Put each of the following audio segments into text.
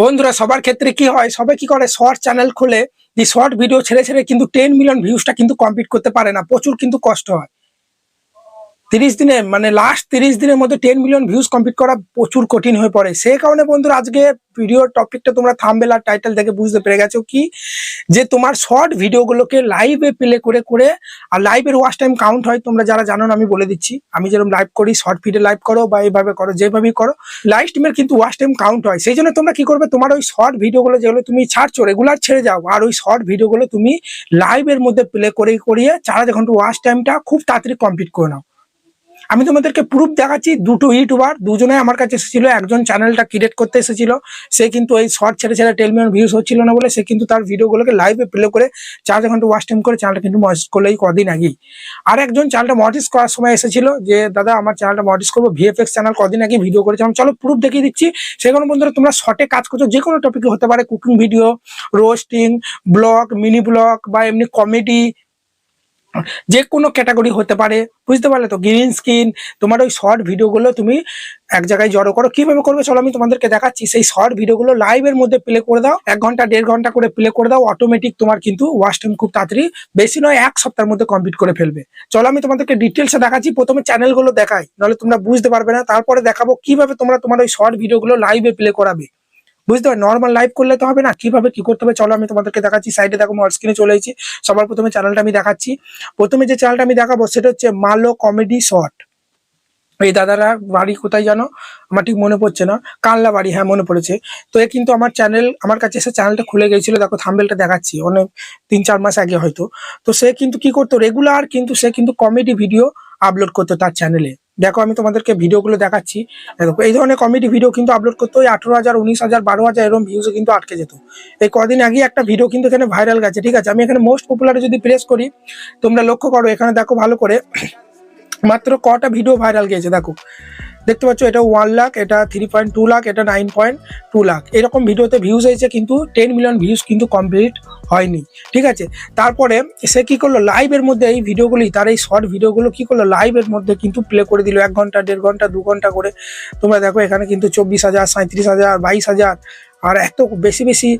বন্ধুরা, সবার ক্ষেত্রে কি হয়? সবাই কি করে? শর্ট চ্যানেল খুলে। এই শর্ট ভিডিও ছেড়ে ছেড়ে কিন্তু টেন মিলিয়ন ভিউজটা কিন্তু কমপ্লিট করতে পারে না। প্রচুর কিন্তু কষ্ট হয়। তিরিশ দিনে মানে লাস্ট তিরিশ দিনের মধ্যে টেন মিলিয়ন ভিউজ কমপ্লিট করা প্রচুর কঠিন হয়ে পড়ে। সেই কারণে বন্ধুরা, আজকে ভিডিও টপিকটা তোমরা থামবেল আর টাইটেল দেখে বুঝতে পেরে গেছো কি? যে তোমার শর্ট ভিডিওগুলোকে লাইভে প্লে করে করে, আর লাইভের ওয়াচ টাইম কাউন্ট হয়, তোমরা যারা জানো না, আমি বলে দিচ্ছি। আমি যেরকম লাইভ করি শর্ট ভিডিও লাইভ করো বা এইভাবে করো, যেভাবেই করো লাইভ স্ট্রিমের কিন্তু ওয়াচ টাইম কাউন্ট হয়। সেই জন্য তোমরা কি করবে? তোমার ওই শর্ট ভিডিওগুলো যেগুলো তুমি ছাড়ছো রেগুলার ছেড়ে যাও, আর ওই শর্ট ভিডিওগুলো তুমি লাইভের মধ্যে প্লে করে করিয়ে, চার ঘণ্টা ওয়াচ টাইমটা খুব তাড়াতাড়ি কমপ্লিট করে নাও। আমি তোমাদেরকে প্রুফ দেখাচ্ছি, দুটো ইউটিউবার দুজনে আমার কাছে এসেছিল, একজন চ্যানেলটা ক্রিয়েট করতে এসেছিল। সে কিন্তু এই শর্ট ছেড়ে ছেড়ে টেল মিলিয়ন ভিউজ হচ্ছিল না বলে সে কিন্তু তার ভিডিওগুলোকে লাইভে প্লে করে চার ঘণ্টা ওয়াচ টাইম করে চ্যানেলটা কিন্তু মডিস করল এই কদিন আগেই। আর একজন চ্যানেলটা মডিস করার সময় এসেছিল যে, দাদা, আমার চ্যানেলটা মডিস করব ভিএফএক্স চ্যানেল কদিন আগে ভিডিও করেছিলাম চলো প্রুফ দেখিয়ে দিচ্ছি। সেখানে বন্ধুরা, তোমরা শর্টে কাজ করছ, যে কোনো টপিকে হতে পারে cooking video roasting vlog mini vlog বা এমনি কমেডি যে কোনো ক্যাটাগরি হতে পারে, বুঝতে পারলে তো গ্রিন স্ক্রিন তোমার ওই শর্ট ভিডিওগুলো তুমি এক জায়গায় জড়ো করো। কীভাবে করবে চলো আমি তোমাদেরকে দেখাচ্ছি, সেই শর্ট ভিডিওগুলো লাইভের মধ্যে প্লে করে দাও, এক ঘণ্টা, দেড় ঘণ্টা করে প্লে করে দাও অটোমেটিক তোমার কিন্তু ওয়াচ টাইম খুব তাড়াতাড়ি, বেশি নয়, এক সপ্তাহের মধ্যে কমপ্লিট করে ফেলবে। চলো আমি তোমাদেরকে ডিটেলসে দেখাচ্ছি, প্রথমে চ্যানেলগুলো দেখাই, নাহলে তোমরা বুঝতে পারবে না, তারপরে দেখাবো কীভাবে তোমরা তোমার ওই শর্ট ভিডিওগুলো লাইভে প্লে করাবে। বুঝতে পারো নর্মাল লাইভ করলে তো হবে না। কীভাবে কি করতে হবে? চলো আমি তোমাদেরকে দেখাচ্ছি। সাইডে দেখো আমার স্ক্রিনে চলে এসেছি। সবার প্রথমে চ্যানেলটা আমি দেখাচ্ছি। প্রথমে যে চ্যানেলটা আমি দেখাবো, সেটা হচ্ছে মালো কমেডি শর্ট এই দাদারা বাড়ি কোথায় জানো? আমার ঠিক মনে পড়ছে না। কানলা বাড়ি হ্যাঁ মনে পড়েছে। তো এ কিন্তু আমার চ্যানেল আমার কাছে এসে চ্যানেলটা খুলে গেছিল দেখো থাম্বেলটা দেখাচ্ছি। অনেক, তিন, চার মাস আগে হয়তো। তো সে কিন্তু কি করতো? রেগুলার কিন্তু সে কিন্তু কমেডি ভিডিও আপলোড করতো তার চ্যানেলে দেখো, আমি তোমাদেরকে ভিডিওগুলো দেখাচ্ছি। দেখো, এই ধরনের কমেডি ভিডিও কিন্তু আপলোড করতে ওই আঠেরো হাজার, উনিশ হাজার, বারো হাজার এরকম ভিউজও কিন্তু আটকে যেত। এই কদিন আগে একটা ভিডিও কিন্তু এখানে ভাইরাল গেছে, ঠিক আছে? আমি এখানে মোস্ট পপুলারে যদি প্রেস করি, তোমরা লক্ষ্য করো, এখানে দেখো ভালো করে মাত্র কটা ভিডিও ভাইরাল গিয়েছে, দেখো। দেখতে পাচ্ছ, এটা ওয়ান লাখ এটা থ্রি পয়েন্ট টু লাখ এটা নাইন পয়েন্ট টু লাখ এরকম ভিডিওতে ভিউজ হয়েছে কিন্তু টেন মিলিয়ন ভিউজ কিন্তু কমপ্লিট হয়নি। ঠিক আছে? তারপরে সে কী করল লাইভের মধ্যে এই ভিডিওগুলি, তার এই শর্ট ভিডিওগুলো কী করল লাইভের মধ্যে কিন্তু প্লে করে দিল, এক ঘণ্টা, দেড় ঘণ্টা, দু ঘণ্টা করে। তোমরা দেখো, এখানে কিন্তু চব্বিশ হাজার সাঁত্রিশ হাজার, বাইশ হাজার আর এত বেশি বেশি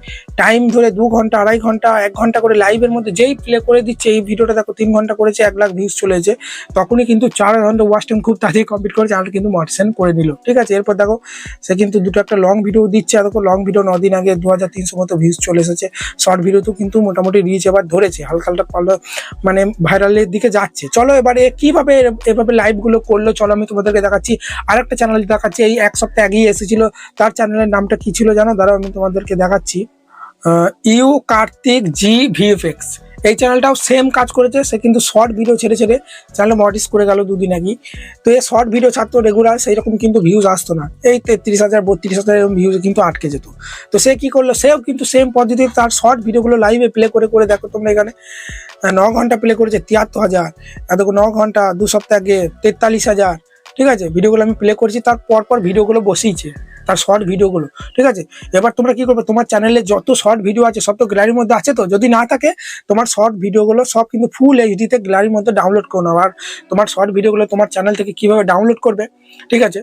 টাইম ধরে দু ঘণ্টা, আড়াই ঘণ্টা, এক ঘণ্টা করে লাইভের মধ্যে যেই প্লে করে দিচ্ছে, এই ভিডিওটা দেখো, তিন ঘণ্টা করেছে, এক লাখ ভিউজ চলেছে তখনই কিন্তু চার ঘণ্টা ওয়াচ টাইম খুব তাড়াতাড়ি কমপ্লিট করেছে, আর কিন্তু মডিসেন করে নিল। ঠিক আছে? এরপর দেখো, সে কিন্তু দুটো একটা লং ভিডিও দিচ্ছে, আর দেখো লং ভিডিও নদিন আগে দু হাজার তিনশো মতো ভিউজ চলে এসেছে। শর্ট ভিডিওতেও কিন্তু মোটামুটি রিচ এবার ধরেছে, হালকা হালকা পাল্লা মানে ভাইরালের দিকে যাচ্ছে। চলো এবারে কীভাবে এভাবে লাইভগুলো করল? চলো আমি তোমাদেরকে দেখাচ্ছি। আরেকটা চ্যানেল দেখাচ্ছি, এই এক সপ্তাহ আগেই এসেছিল। তার চ্যানেলের নামটা কি ছিল জানো? দাঁড়াও আমি তোমাদেরকে দেখাচ্ছি ইউ কার্তিক জি ভিএফএক্স। এই চ্যানেলটাও সেম কাজ করেছে, সে কিন্তু শর্ট ভিডিও ছেড়ে ছেড়ে চ্যানেল মডিস করে গেল দুদিন আগে তো এই শর্ট ভিডিও ছাড়তো রেগুলার সেই রকম কিন্তু ভিউজ আসতো না। এই তেত্রিশ হাজার, বত্রিশ হাজার এরকম ভিউজ কিন্তু আটকে যেত। তো সে কি করল, সেও কিন্তু সেম পদ্ধতিতে তার শর্ট ভিডিওগুলো লাইভে প্লে করে করে দেখো তোমরা এখানে। ন ঘণ্টা প্লে করেছে, তিয়াত্তর হাজার। দেখো ন ঘণ্টা, দু সপ্তাহ আগে তেতাল্লিশ হাজার। ঠিক আছে ভিডিওগুলো আমি প্লে করেছি, তার পর পর ভিডিওগুলো বসিয়েছে। তার শর্ট ভিডিওগুলো ঠিক আছে? এবার তোমরা কি করবে? তোমার চ্যানেলে যত শর্ট ভিডিও আছে, সব তো গ্যালারির মধ্যে আছে তো? যদি না থাকে, তোমার শর্ট ভিডিওগুলো সব কিন্তু ফুল এইচডিতে গ্যালারির মধ্যে ডাউনলোড করে নাও। আর তোমার শর্ট ভিডিওগুলো তোমার চ্যানেল থেকে কীভাবে ডাউনলোড করবে, ঠিক আছে?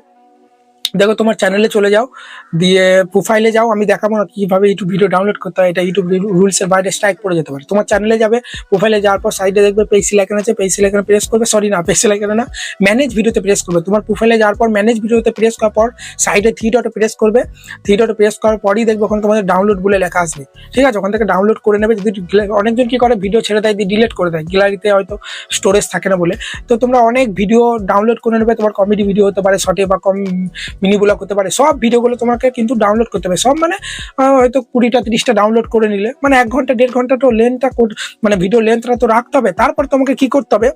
দেখো, তোমার চ্যানেলে চলে যাও, দিয়ে প্রোফাইলে যাও, আমি দেখাবো না কীভাবে ইউটিউব ভিডিও ডাউনলোড করতে হয়, এটা ইউটিউব রুলসের বাইরে স্ট্রাইক পড়ে যেতে পারে। তোমার চ্যানেলে যাবে প্রোফাইলে যাওয়ার পর সাইডে দেখবে পেন্সিল আইকন আছে পেন্সিল আইকনে প্রেস করবে সরি না পেন্সিল আইকনে না ম্যানেজ ভিডিওতে প্রেস করবে। তোমার প্রোফাইলে যাওয়ার পর ম্যানেজ ভিডিওতে প্রেস করার পর সাইডে থ্রি ডটে প্রেস করবে। থ্রি ডটে প্রেস করার পরই দেখবে ওখানে তোমাদের ডাউনলোড বলে লেখা আসবে ঠিক আছে? ওখান থেকে ডাউনলোড করে নেবে, যদি অনেকজন কি করে ভিডিও ছেড়ে দেয়, দিয়ে ডিলিট করে দেয়। গ্যালারিতে হয়তো স্টোরেজ থাকে না বলে। তো তোমরা অনেক ভিডিও ডাউনলোড করে নেবে, তোমার কমেডি ভিডিও হতে পারে শর্টে বা কম মিনি ব্লগ হতে পারে, সব ভিডিওগুলো তোমাকে কিন্তু ডাউনলোড করতে হবে। সব মানে হয়তো কুড়িটা, তিরিশটা ডাউনলোড করে নিলে। মানে এক ঘণ্টা, দেড় ঘণ্টা তো লেন্থটা মানে ভিডিও লেন্থটা তো রাখতে হবে। তারপর তোমাকে কি করতে হবে,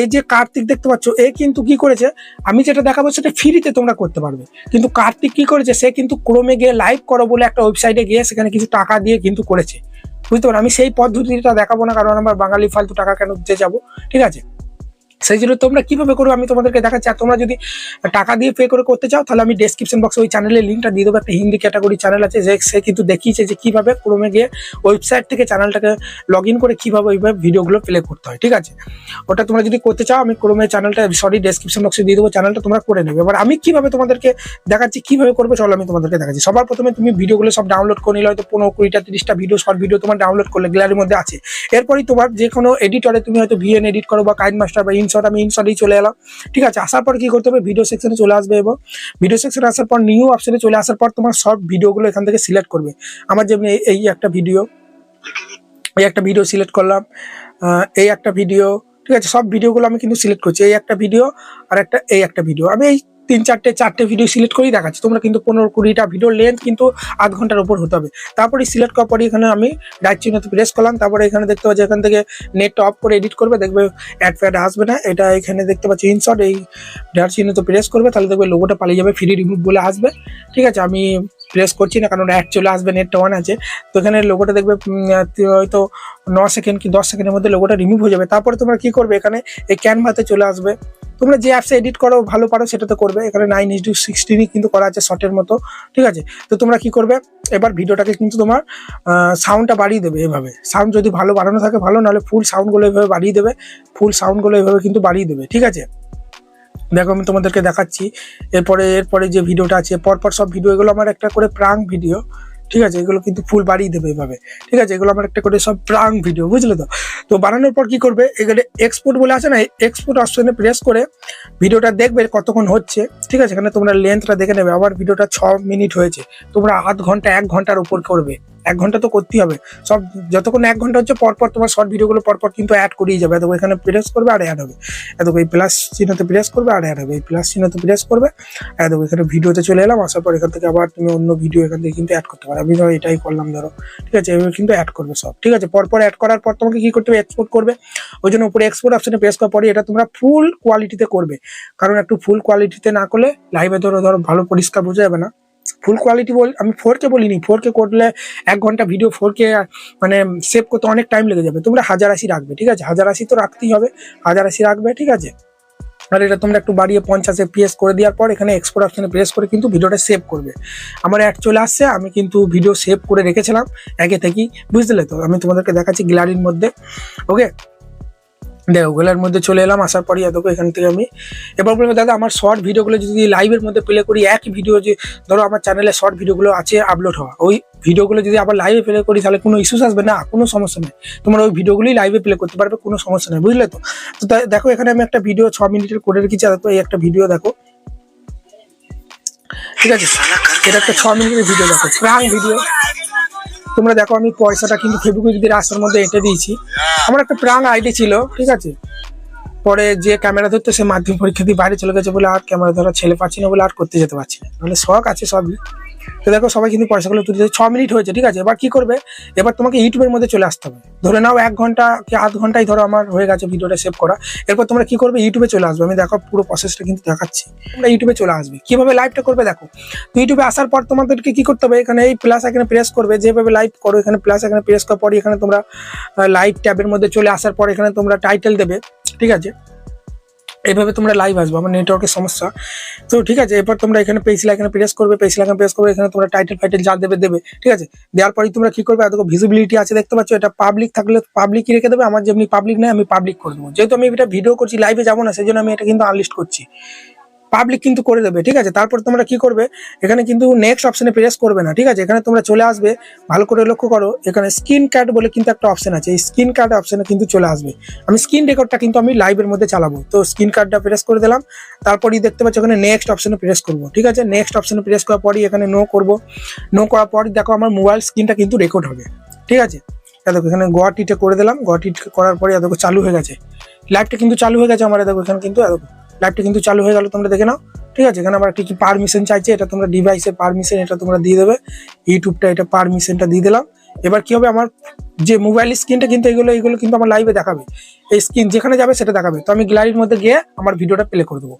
এই যে কার্তিক দেখতে পাচ্ছ, এ কিন্তু কি করেছে, আমি যেটা দেখাবো সেটা ফ্রিতে তোমরা করতে পারবে। কিন্তু কার্তিক কি করেছে, সে কিন্তু ক্রোমে গিয়ে লাইভ করো বলে একটা ওয়েবসাইটে গিয়ে সেখানে কিছু টাকা দিয়ে কিন্তু করেছে। বুঝতে পারো আমি সেই পদ্ধতিটা দেখাবো না, কারণ আমার বাঙালি ফালতু টাকা কেন দিতে যাব? ঠিক আছে? সেই জন্য তোমরা কীভাবে করো আমি তোমাদেরকে দেখাচ্ছি। আর তোমরা যদি টাকা দিয়ে পে করে করতে চাও, তাহলে আমি ডেসক্রিপশন বক্সে ওই চ্যানেলের লিঙ্কটা দিয়ে দেবো। একটা হিন্দি ক্যাটাগরি চ্যানেল আছে, যে সে কিন্তু দেখিয়েছে যে কীভাবে ক্রমে গিয়ে ওয়েবসাইট থেকে চ্যানেলটাকে লগ ইন করে কীভাবে ওইভাবে ভিডিওগুলো প্লে করতে হয়, ঠিক আছে? ওটা তোমরা যদি করতে চাও, আমি ক্রমে চ্যানেলটা সরি ডেসক্রিপশন বক্সে দিয়ে দেবো চ্যানেলটা তোমরা করে নেবে। এবার আমি কীভাবে তোমাদেরকে দেখাচ্ছি, কীভাবে করবে, চলো আমি তোমাদেরকে দেখাচ্ছি। সবার প্রথমে তুমি ভিডিওগুলো সব ডাউনলোড করে নিলে, হয়তো পনেরো, কুড়িটা, তিরিশটা ভিডিও শর্ট ভিডিও তোমার ডাউনলোড করলে গ্যালারির মধ্যে আছে। এরপরই তোমার যে কোনো এডিটরে তুমি হয়তো ভিএন এডিট করো বা কাইন মাস্টার বা ইনশট আমি ইনস্টলেই চলে এলাম। ঠিক আছে, আসার পর কি করতে হবে? ভিডিও সেকশনে চলে আসবে এবং ভিডিও সেকশনে আসার পর নিউ অপশনে চলে আসার পর তোমার সব ভিডিওগুলো এখান থেকে সিলেক্ট করবে। আমার যেমনি এই একটা ভিডিও এই একটা ভিডিও সিলেক্ট করলাম এই একটা ভিডিও ঠিক আছে, সব ভিডিওগুলো আমি কিন্তু সিলেক্ট করছি। এই একটা ভিডিও আর একটা এই একটা ভিডিও আমি এই তিন চারটে চারটে ভিডিও সিলেক্ট করেই দেখাচ্ছি। তোমরা কিন্তু পনেরো কুড়িটা ভিডিও লেন্থ কিন্তু আধ ঘণ্টার উপর হতে হবে। তারপরে সিলেক্ট করার পরে এখানে আমি রাইট চিহ্নতে প্রেস করলাম। তারপরে এখানে দেখতে পাচ্ছি, এখান থেকে নেটটা অফ করে এডিট করবে। দেখবে অ্যাড ফ্যাড আসবে না। এটা এখানে দেখতে পাচ্ছি ইনশট এই ডার চিহ্নতে প্রেস করবে। তাহলে দেখবে লোগোটা পালিয়ে যাবে ফ্রি রিমুভ বলে আসবে। ঠিক আছে, আমি প্রেস করছি না, কারণ অ্যাড চলে আসবে নেটটা অন আছে। তো এখানে লোগোটা দেখবে হয়তো ন সেকেন্ড কি দশ সেকেন্ডের মধ্যে লোগোটা রিমুভ হয়ে যাবে। তারপরে তোমরা কি করবে, এখানে এই ক্যানভাতে চলে আসবে। তোমরা যে অ্যাপসে এডিট করো, ভালো পারো, সেটা তো করবে। এখানে নাইন ইস টু সিক্সটিনই কিন্তু করা আছে শর্টের মতো, ঠিক আছে? তো তোমরা কি করবে? এবার ভিডিওটাকে কিন্তু তোমার সাউন্ডটা বাড়িয়ে দেবে এভাবে। সাউন্ড যদি ভালো বাড়ানো থাকে, ভালো, নাহলে ফুল সাউন্ডগুলো এভাবে বাড়িয়ে দেবে। ফুল সাউন্ডগুলো এভাবে কিন্তু বাড়িয়ে দেবে, ঠিক আছে? দেখো, আমি তোমাদেরকে দেখাচ্ছি। এরপরে এরপরে যে ভিডিওটা আছে, পরপর সব ভিডিও এগুলো আমার একটা করে প্রাং ভিডিও ঠিক আছে? এগুলো কিন্তু ফুল বাড়িয়ে দেবে এভাবে। ঠিক আছে? এগুলো আমার একটা করে সব প্রাং ভিডিও বুঝলে তো? তো বানানোর পর কি করবে? এখানে এক্সপোর্ট বলে আছে না? এক্সপোর্ট অপশনে প্রেস করে ভিডিওটা দেখবে কতক্ষণ হচ্ছে। ঠিক আছে? এখানে তোমরা লেন্থটা দেখে নেবে। আবার ভিডিওটা ছ মিনিট হয়েছে। তোমরা আধ ঘণ্টা, এক ঘণ্টার উপর করবে। এক ঘণ্টা তো করতেই হবে। সব যতক্ষণ এক ঘণ্টা হচ্ছে পরপর তোমার শর্ট ভিডিওগুলো পরপর কিন্তু অ্যাড করেই যাবে। দেখো এখানে প্রেস করবে আর অ্যাড হবে। দেখো এই প্লাস চিহ্নতে প্রেস করবে আর অ্যাড হবে। এই প্লাস চিহ্নতে প্রেস করবে এত এখানে ভিডিওতে চলে এলাম। আসার পর এখান থেকে আবার তুমি অন্য ভিডিও এখান থেকে কিন্তু অ্যাড করতে পারো। আমি ধরো এটাই করলাম ধরো। ঠিক আছে? এভাবে কিন্তু অ্যাড করবে সব। ঠিক আছে? পরপর অ্যাড করার পর তোমাকে কি করতে হবে? এক্সপোর্ট করবে। ওই জন্য উপরে এক্সপোর্ট অপশানে প্রেস করার পরে এটা তোমরা ফুল কোয়ালিটিতে করবে। কারণ একটু ফুল কোয়ালিটিতে না করলে লাইভে ধরো ধরো ভালো পরিষ্কার বোঝা যাবে না। ফুল কোয়ালিটি বল, আমি ফোর কে বলিনি ফোর কে করলে এক ঘণ্টা ভিডিও ফোর কে মানে সেভ করতে অনেক টাইম লেগে যাবে। তোমরা হাজার আশি রাখবে, ঠিক আছে? হাজার আশি তো রাখতেই হবে, হাজার আশি রাখবে, ঠিক আছে? আর এটা তোমরা একটু বাড়িয়ে পঞ্চাশে প্রেস করে দেওয়ার পর এখানে এক্সপোর্ট অপশনে প্রেস করে কিন্তু ভিডিওটা সেভ করবে। আমার অ্যাড চলে আসছে, আমি কিন্তু ভিডিও সেভ করে রেখেছিলাম একে থেকেই, বুঝলে তো? আমি তোমাদেরকে দেখাচ্ছি গ্যালারির মধ্যে ওকে দেখো গোলার মধ্যে চলে এলাম, আসার পরই দেখো এখান থেকে আমি। এবার বলব, দাদা, আমার শর্ট ভিডিওগুলো যদি লাইভের মধ্যে প্লে করি একই ভিডিও যে, ধরো আমার চ্যানেলে শর্ট ভিডিওগুলো আছে আপলোড হওয়া, ওই ভিডিওগুলো যদি আবার লাইভে প্লে করি, তাহলে কোনো ইস্যুস আসবে না, কোনো সমস্যা নেই। তোমার ওই ভিডিওগুলোই লাইভে প্লে করতে পারবে, কোনো সমস্যা নেই, বুঝলে তো? তো দেখো, এখানে আমি একটা ভিডিও ছ মিনিটের করে রেখেছি দেখো এই একটা ভিডিও দেখো। ঠিক আছে? এটা একটা ছ মিনিটের ভিডিও দেখো প্রাং ভিডিও তোমরা দেখো আমি পয়সাটা কিন্তু ফেব্রুয়ারি যদি রাস্তার মধ্যে এঁটে দিয়েছি। আমার একটা প্রাণ আইডি ছিল, ঠিক আছে? পরে যে ক্যামেরা ধরতো সে মাধ্যমিক পরীক্ষা দিয়ে বাইরে চলে গেছে বলে আর ক্যামেরা ধরা ছেলে পাচ্ছি না বলে আর করতে যেতে পারছি না। মানে শখ আছে সবই। তো দেখো, সবাই কিন্তু পয়সাগুলো তুলতে ছ মিনিট হয়েছে, ঠিক আছে? এবার কি করবে? এবার তোমাকে ইউটিউবের মধ্যে চলে আসতে হবে। ধরে নাও এক ঘণ্টা কি আধ ঘন্টায় ধরো আমার হয়ে গেছে ভিডিওটা সেভ করা। এরপর তোমরা কি করবে? ইউটিউবে চলে আসবে। আমি দেখো, পুরো প্রসেসটা কিন্তু দেখাচ্ছি। তোমরা ইউটিউবে চলে আসবে। কীভাবে লাইভটা করবে দেখো? ইউটিউবে আসার পর তোমাদেরকে কি করতে হবে? এখানে এই প্লাস এখানে প্রেস করবে। যেভাবে লাইভ করো, এখানে প্লাস এখানে প্রেস করার পরে এখানে তোমরা লাইভ ট্যাবের মধ্যে চলে আসার পর এখানে তোমরা টাইটেল দেবে। ঠিক আছে? এইভাবে তোমরা লাইভ আসব, আমার নেটওয়ার্কের সমস্যা। তো ঠিক আছে, এরপর তোমরা এখানে পেসি এখানে প্রেস করবে পেসি এখানে প্রেস করবে, এখানে তোমরা টাইটেল ফাইটেল যা দেবে দেবে। ঠিক আছে? দেওয়ার পরেই তোমরা কি করবে? এত ভিজিবিলিটি আছে, দেখতে পাচ্ছ, এটা পাবলিক থাকলে পাবলিকই রেখে দেবে, আমার যেমনি পাবলিক নেই, আমি পাবলিক করে দেবো। যেহেতু আমি এটা ভিডিও করছি লাইভে যাব না সেই জন্য আমি এটা কিন্তু আনলিস্ট করছি। পাবলিক কিন্তু করে দেবে, ঠিক আছে? তারপর তোমরা কি করবে? এখানে কিন্তু নেক্সট অপশনে প্রেস করবে না, ঠিক আছে? এখানে তোমরা চলে আসবে, ভালো করে লক্ষ্য করো, এখানে স্ক্রিন কার্ড বলে কিন্তু একটা অপশন আছে, এই স্ক্রিন কার্ড অপশনে কিন্তু চলে আসবে। আমি স্ক্রিন রেকর্ডটা কিন্তু আমি লাইভের মধ্যে চালাবো, তো স্ক্রিন কার্ডটা প্রেস করে দিলাম, তারপরই দেখতে পাচ্ছ এখানে নেক্সট অপশনে প্রেস করব, ঠিক আছে? নেক্সট অপশনে প্রেস করার পরই এখানে নো করব নো করার পরই দেখো আমার মোবাইল স্ক্রিনটা কিন্তু রেকর্ড হবে, ঠিক আছে? দেখো, এখানে গোয়াটিটা করে দিলাম গোয়াটিট করার পরে দেখো চালু হয়ে গেছে লাইভটা কিন্তু চালু হয়ে গেছে আমার দেখো, এখানে কিন্তু দেখো। লাইভটা কিন্তু চালু হয়ে গেল, তোমরা দেখে নাও। ঠিক আছে? এখানে আমার একটা কি পারমিশন চাইছে, এটা তোমরা ডিভাইসের পারমিশন এটা তোমরা দিয়ে দেবে। ইউটিউবটা এটা পারমিশনটা দিয়ে দিলাম। এবার কি হবে? আমার যে মোবাইল স্ক্রিনটা কিন্তু এগুলো এগুলো কিন্তু আমার লাইভে দেখাবে। এই স্ক্রিন যেখানে যাবে সেটা দেখাবে। তো আমি গ্যালারির মধ্যে গিয়ে আমার ভিডিওটা প্লে করে দেবো।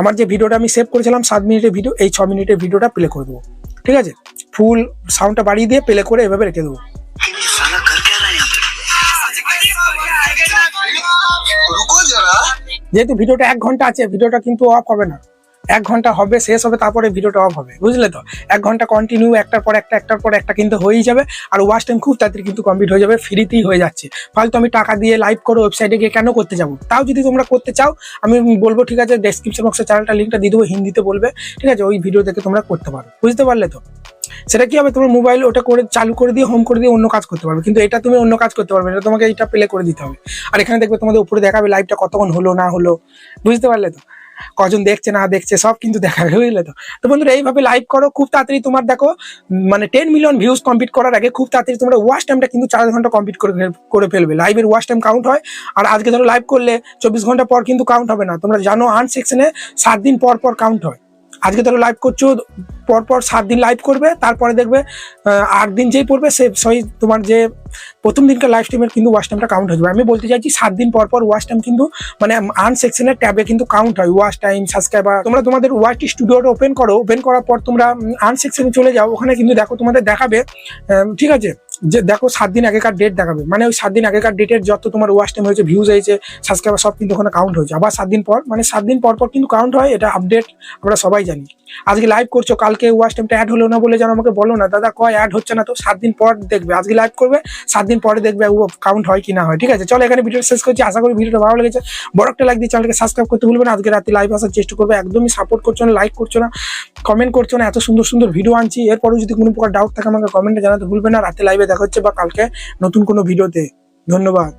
আমার যে ভিডিওটা আমি সেভ করেছিলাম, সাত মিনিটের ভিডিও এই ছ মিনিটের ভিডিওটা প্লে করে দেবো। ঠিক আছে? ফুল সাউন্ডটা বাড়িয়ে দিয়ে প্লে করে এভাবে রেখে দেবো। যেহেতু ভিডিওটা এক ঘণ্টা আছে, ভিডিওটা কিন্তু অফ হবে না। এক ঘণ্টা হবে, শেষ হবে, তারপরে ভিডিওটা অফ হবে। বুঝলে তো? এক ঘণ্টা কন্টিনিউ একটার পর একটা, একটার পর একটা কিন্তু হয়েই যাবে। আর ওয়াচ টাইম খুব তাড়াতাড়ি কিন্তু কমপ্লিট হয়ে যাবে ফ্রিতেই হয়ে যাচ্ছে। ফালতু আমি টাকা দিয়ে লাইভ করো ওয়েবসাইটে গিয়ে কেন করতে যাব? তাও যদি তোমরা করতে চাও, আমি বলব, ঠিক আছে ডেসক্রিপশন বক্সে চ্যানেলটা লিঙ্কটা দিয়ে দেবো, হিন্দিতে বলবে। ঠিক আছে, ওই ভিডিও দেখে তোমরা করতে পারো। বুঝতে পারলে তো? সেটা কি হবে? তোমার মোবাইল ওটা করে, চালু করে দিয়ে হোম করে দিয়ে অন্য কাজ করতে পারবে। কিন্তু এটা তুমি অন্য কাজ করতে পারবে এটা তোমাকে এটা প্লে করে দিতে হবে। আর এখানে দেখবে তোমাদের উপরে দেখাবে লাইভটা কতক্ষণ হলো, না হলো। বুঝতে পারলে তো? কজন দেখছে, না দেখছে, সব কিন্তু দেখাবে, বুঝলে তো? তো বন্ধুরা, এইভাবে লাইভ করো। খুব তাড়াতাড়ি তোমার দেখো মানে টেন মিলিয়ন ভিউজ কমপ্লিট করার আগে খুব তাড়াতাড়ি তোমরা ওয়াচ টাইমটা কিন্তু চার ঘণ্টা কমপ্লিট করে করে ফেলবে। লাইভের ওয়াচ টাইম কাউন্ট হয়। আর আজকে ধরো লাইভ করলে চব্বিশ ঘণ্টা পর কিন্তু কাউন্ট হবে না। তোমরা জানো আন সেকশনে সাত দিন পর পর কাউন্ট হয়। আজকে ধরো লাইভ করছ পর পর সাত দিন লাইভ করবে, তারপরে দেখবে আট দিন যেই পড়বে, সে সেই তোমার যে প্রথম দিনকার লাইভ স্ট্রিমের কিন্তু ওয়াচ টাইমটা কাউন্ট হয়ে যাবে। আমি বলতে চাইছি, সাত দিন পর পর ওয়াচ টাইম কিন্তু মানে আন সেকশনের ট্যাবে কিন্তু কাউন্ট হয় ওয়াচ টাইম সাবস্ক্রাইবার তোমরা তোমাদের ওয়াচ স্টুডিওটা ওপেন করো ওপেন করার পর তোমরা আন সেকশনে চলে যাও, ওখানে কিন্তু দেখো তোমাদের দেখাবে ঠিক আছে? যে দেখো সাত দিন আগেকার ডেট দেখাবে। মানে ওই সাত দিন আগেকার ডেটের যত তোমার ওয়াচ টাইম হয়েছে ভিউজ হয়েছে সাবস্ক্রাইবার সব কিন্তু ওখানে কাউন্ট হয়েছে। আবার সাত দিন পর মানে সাত দিন পর পর কিন্তু কাউন্ট হয়, এটা আপডেট আমরা সবাই জানি। আজকে লাইভ করছ, কালকে ওয়াচ টাইমটা অ্যাড হলো না বলে যেন আমাকে বলো না। দাদা, কয় অ্যাড হচ্ছে না তো? সাত দিন পর দেখবে। আজকে লাইভ করবে, সাত দিন পরে দেখবে ও কাউন্ট হয় কি না হয়। ঠিক আছে? চলো এখানে ভিডিও শেষ করছি। আশা করি ভিডিওটা ভালো লেগেছে। বড় একটা লাইক দিয়ে চ্যানেলকে সাবস্ক্রাইব করতে ভুলবে না। আজকে রাতে লাইভ আসার চেষ্টা করবে। একদমই সাপোর্ট করছ না লাইক করছ না কমেন্ট করছ না। এত সুন্দর সুন্দর ভিডিও আনছি। এরপরেও যদি কোনো প্রকার ডাউট থাকে, আমাকে কমেন্টে জানাতে ভুলবে না। রাতে লাইভে দেখা হচ্ছে বা কালকে নতুন কোনো ভিডিওতে। ধন্যবাদ।